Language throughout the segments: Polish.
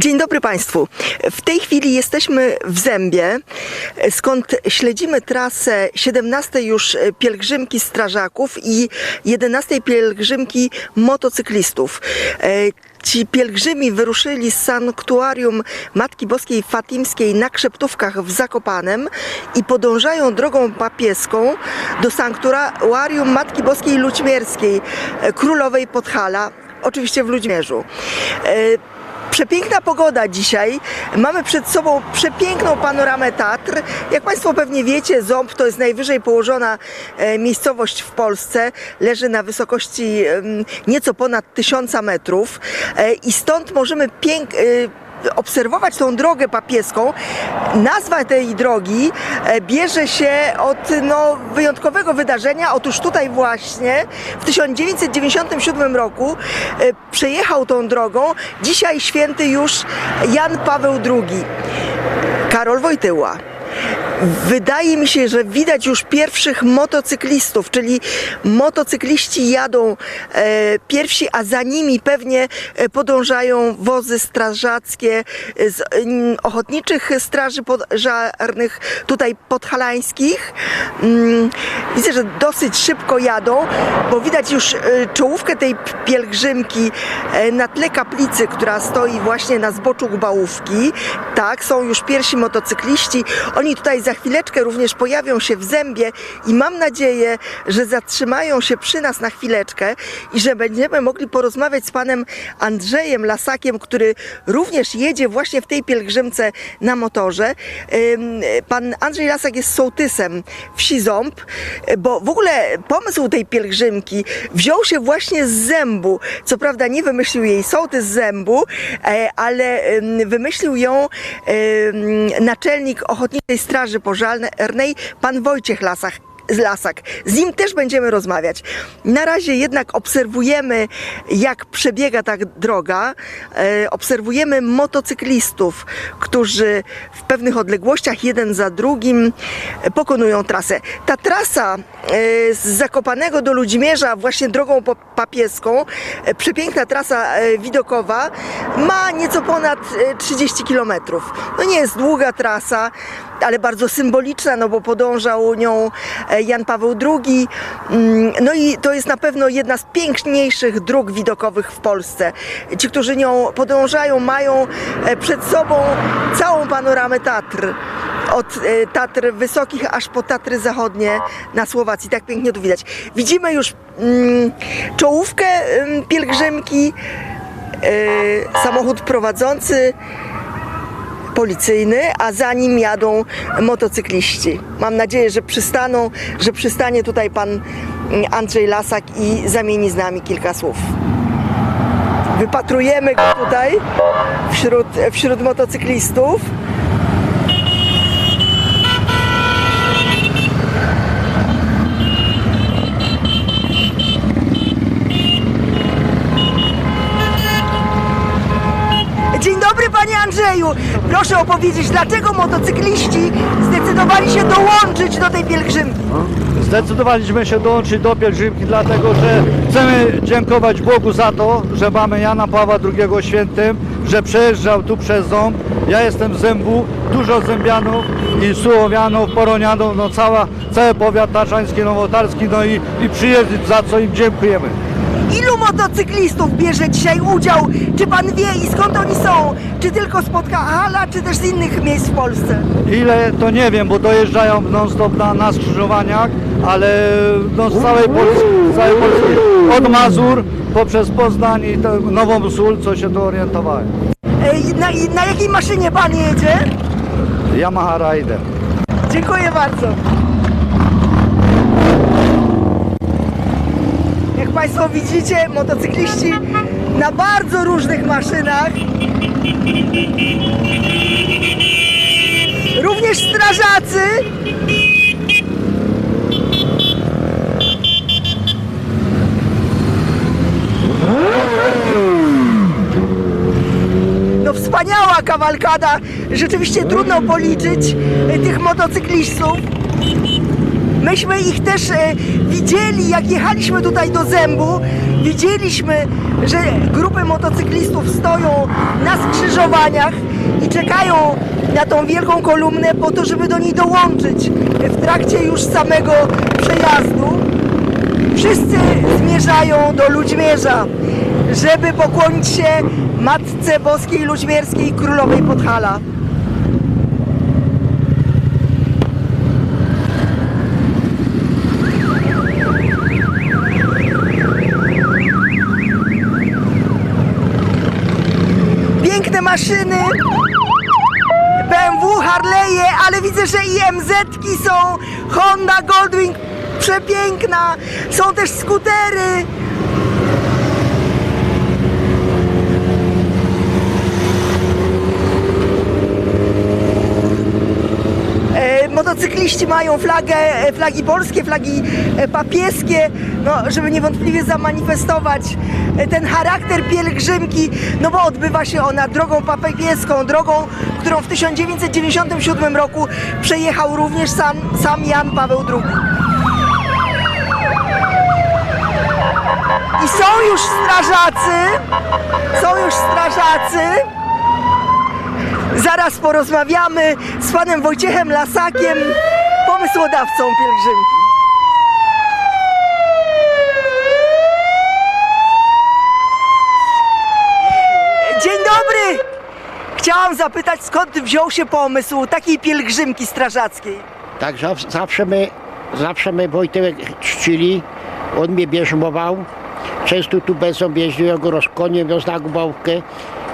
Dzień dobry Państwu. W tej chwili jesteśmy w Zębie, skąd śledzimy trasę 17 już pielgrzymki strażaków i 11 pielgrzymki motocyklistów. E, Ci pielgrzymi wyruszyli z sanktuarium Matki Boskiej Fatimskiej na Krzeptówkach w Zakopanem i podążają drogą papieską do sanktuarium Matki Boskiej Ludźmierskiej, e, Królowej Podhala, oczywiście w Ludźmierzu. Przepiękna pogoda dzisiaj. Mamy przed sobą przepiękną panoramę Tatr. Jak Państwo pewnie wiecie, Ząb to jest najwyżej położona e, miejscowość w Polsce. Leży na wysokości nieco ponad tysiąca metrów e, i stąd możemy e, obserwować tą drogę papieską. Nazwa tej drogi e, bierze się od no, wyjątkowego wydarzenia. Otóż tutaj właśnie w 1997 roku e, przejechał tą drogą dzisiaj święty już Jan Paweł II. Karol Wojtyła. Wydaje mi się, że widać już pierwszych motocyklistów, czyli motocykliści jadą e, pierwsi, a za nimi pewnie e, podążają wozy strażackie z mm, ochotniczych straży pożarnych, tutaj podhalańskich. Mm, widzę, że dosyć szybko jadą, bo widać już e, czołówkę tej pielgrzymki e, na tle kaplicy, która stoi właśnie na zboczu Gbałówki. Tak, są już pierwsi motocykliści. Oni tutaj za chwileczkę również pojawią się w zębie i mam nadzieję, że zatrzymają się przy nas na chwileczkę i że będziemy mogli porozmawiać z panem Andrzejem Lasakiem, który również jedzie właśnie w tej pielgrzymce na motorze. Pan Andrzej Lasak jest sołtysem wsi Ząb, bo w ogóle pomysł tej pielgrzymki wziął się właśnie z zębu. Co prawda nie wymyślił jej sołtys z zębu, e, ale ym, wymyślił ją naczelnik Ochotniczej Straży Pożarnej, pan Wojciech Lasach. z Lasak. Z nim też będziemy rozmawiać. Na razie jednak obserwujemy, jak przebiega ta droga. E, obserwujemy motocyklistów, którzy w pewnych odległościach, jeden za drugim, e, pokonują trasę. Ta trasa e, z Zakopanego do Ludźmierza, właśnie drogą papieską, e, przepiękna trasa e, widokowa, ma nieco ponad e, 30 kilometrów. No nie jest długa trasa, ale bardzo symboliczna, no bo podążał nią e, Jan Paweł II. Mm, No i to jest na pewno jedna z piękniejszych dróg widokowych w Polsce. Ci, którzy nią podążają, mają e, przed sobą całą panoramę Tatr. Od e, Tatr Wysokich aż po Tatry Zachodnie na Słowacji. Tak pięknie tu widać. Widzimy już mm, czołówkę em, pielgrzymki, samochód prowadzący policyjny, a za nim jadą motocykliści. Mam nadzieję, że przystaną, że przystanie tutaj pan mm, Andrzej Lasak i zamieni z nami kilka słów. Wypatrujemy go tutaj wśród, wśród motocyklistów. Dzień dobry panie Proszę opowiedzieć, dlaczego motocykliści zdecydowali się dołączyć do tej pielgrzymki? Zdecydowaliśmy się dołączyć do pielgrzymki, dlatego że chcemy dziękować Bogu za to, że mamy Jana Pawła II świętym, że przejeżdżał tu przez Ząb. Ja jestem z Zębu, dużo Zębianów i Sułowianów, Poronianów, no cała, cały powiat taczański, nowotarski, no i, i przyjeździć, za co im dziękujemy. Ilu motocyklistów bierze dzisiaj udział? Czy pan wie i skąd oni są? Czy tylko z Podhala, czy też z innych miejsc w Polsce? Ile to nie wiem, bo dojeżdżają non-stop na, na skrzyżowaniach, ale no, z całej Polski, z całej Polski, od Mazur poprzez Poznań i to, Nową Sól, co się tu orientowałem. Ej, Na, i na jakiej maszynie pan jedzie? Yamaha Rider. Dziękuję bardzo. Jak Państwo widzicie, motocykliści na bardzo różnych maszynach. Również strażacy. No wspaniała kawalkada. Rzeczywiście trudno policzyć e, tych motocyklistów. Myśmy ich też e, widzieli, jak jechaliśmy tutaj do Zębu. Widzieliśmy, że grupy motocyklistów stoją na skrzyżowaniach i czekają na tą wielką kolumnę po to, żeby do niej dołączyć w trakcie już samego przejazdu. Wszyscy zmierzają do Ludźmierza, żeby pokłonić się Matce Boskiej Ludźmierskiej Królowej Podhala. Maszyny, BMW, Harley'e, ale widzę, że i MZ-ki są, Honda Goldwing, przepiękna, są też skutery. E, Motocykliści mają flagę, e, flagi polskie, flagi e, papieskie, no, żeby niewątpliwie zamanifestować ten charakter pielgrzymki, no bo odbywa się ona drogą papieską, drogą, którą w 1997 roku przejechał również sam, sam Jan Paweł II. I są już strażacy, są już strażacy. Zaraz porozmawiamy z panem Wojciechem Lasakiem, pomysłodawcą pielgrzymki. Dzień dobry! Chciałam zapytać, skąd wziął się pomysł takiej pielgrzymki strażackiej? Tak, zaw- zawsze my, zawsze my Wojtek czcili, on mnie bierzmował. Często tu bezą jeździł, ja go rozkoniem, na gubałkę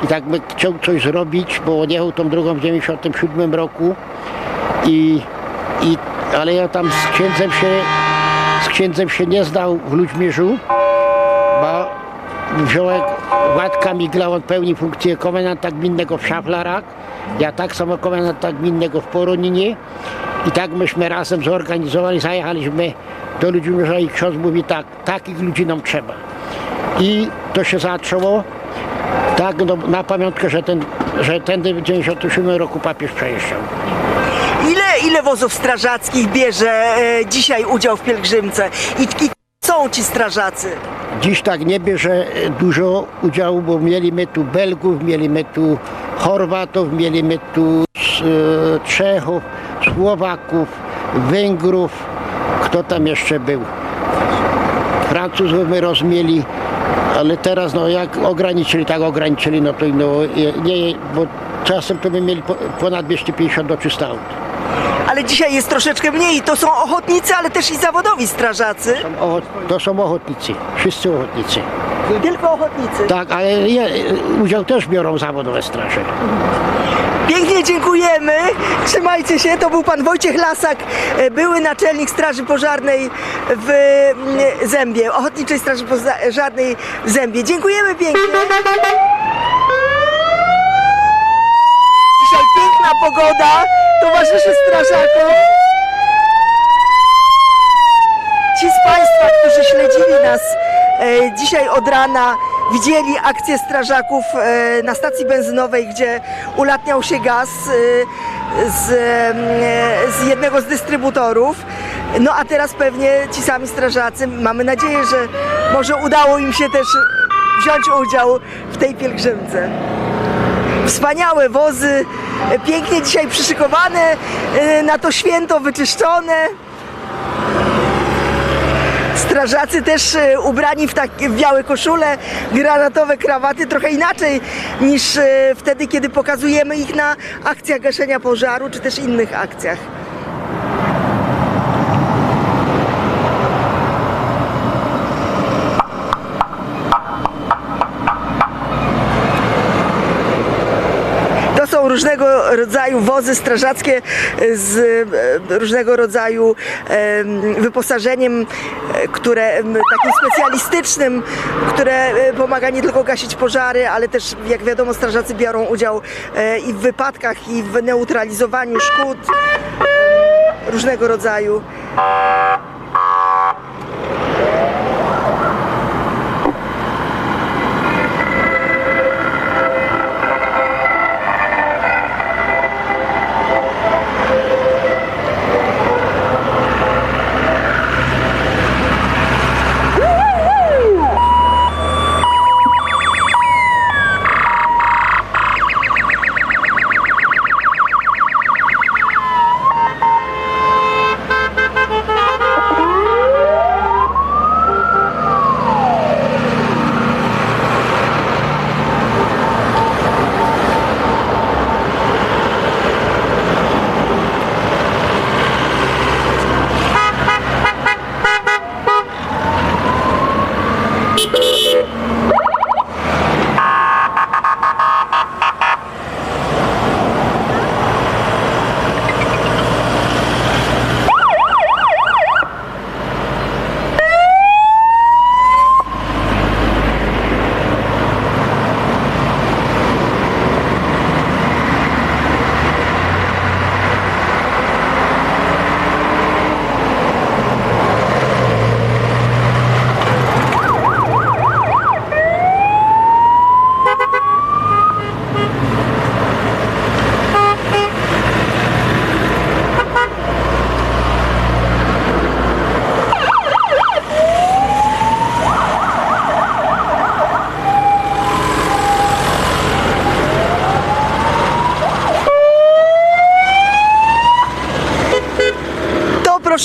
i tak by chciał coś zrobić, bo on jechał tą drogą w 97 roku i, i ale ja tam z księdzem się z księdzem się nie zdał w Ludźmierzu, bo wziąłem Władka Migla, pełni funkcję komendanta gminnego w Szaflarach, ja tak samo komendanta gminnego w Poroninie i tak myśmy razem zorganizowali, zajechaliśmy do Ludźmierza i ksiądz mówi tak, takich ludzi nam trzeba. I to się zaczęło tak no, na pamiątkę, że ten, że w 97 roku papież przejeżdżał. Ile, ile wozów strażackich bierze e, dzisiaj udział w pielgrzymce? I, I są ci strażacy? Dziś tak nie bierze dużo udziału, bo mieliśmy tu Belgów, mieliśmy tu Chorwatów, mieliśmy tu e, Czechów, Słowaków, Węgrów, kto tam jeszcze był? Francuzów my rozmieli, ale teraz no jak ograniczyli, tak ograniczyli, no to no, nie, bo czasem to by mieli po- ponad 250 do 300 aut. Ale dzisiaj jest troszeczkę mniej. To są ochotnicy, ale też i zawodowi strażacy. To są ochotnicy, wszyscy ochotnicy. Tylko ochotnicy. Tak, ale je, udział też biorą zawodowe straże. Pięknie dziękujemy. Trzymajcie się. To był pan Wojciech Lasak, e, były naczelnik Straży Pożarnej w mm, Zębie, Ochotniczej Straży Pożarnej w Zębie. Dziękujemy pięknie. Dzisiaj piękna pogoda towarzyszy strażakom. Ci z Państwa, którzy śledzili nas e, dzisiaj od rana, widzieli akcję strażaków e, na stacji benzynowej, gdzie ulatniał się gaz e, z, e, z jednego z dystrybutorów. No a teraz pewnie ci sami strażacy, mamy nadzieję, że może udało im się też wziąć udział w tej pielgrzymce. Wspaniałe wozy, pięknie dzisiaj przyszykowane, e, na to święto wyczyszczone. Strażacy też e, ubrani w, tak, w białe koszule, granatowe krawaty, trochę inaczej niż e, wtedy, kiedy pokazujemy ich na akcjach gaszenia pożaru, czy też innych akcjach. To są różnego rodzaju wozy strażackie z e, różnego rodzaju em, wyposażeniem, e, które takim specjalistycznym, które e, pomaga nie tylko gasić pożary, ale też jak wiadomo strażacy biorą udział e, i w wypadkach, i w neutralizowaniu szkód różnego rodzaju.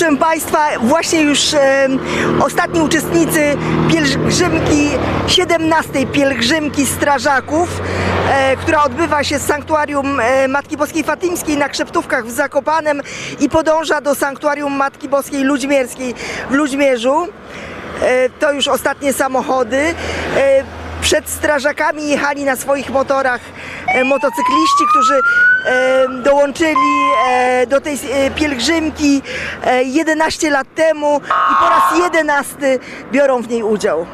Proszę Państwa, właśnie już e, ostatni uczestnicy pielgrzymki, 17 pielgrzymki strażaków, e, która odbywa się z sanktuarium e, Matki Boskiej Fatimskiej na Krzeptówkach w Zakopanem i podąża do sanktuarium Matki Boskiej Ludźmierskiej w Ludźmierzu. E, to już ostatnie samochody. E, przed strażakami jechali na swoich motorach e, motocykliści, którzy e, dołączyli e, do tej pielgrzymki e, 11 lat temu i po raz 11 biorą w niej udział.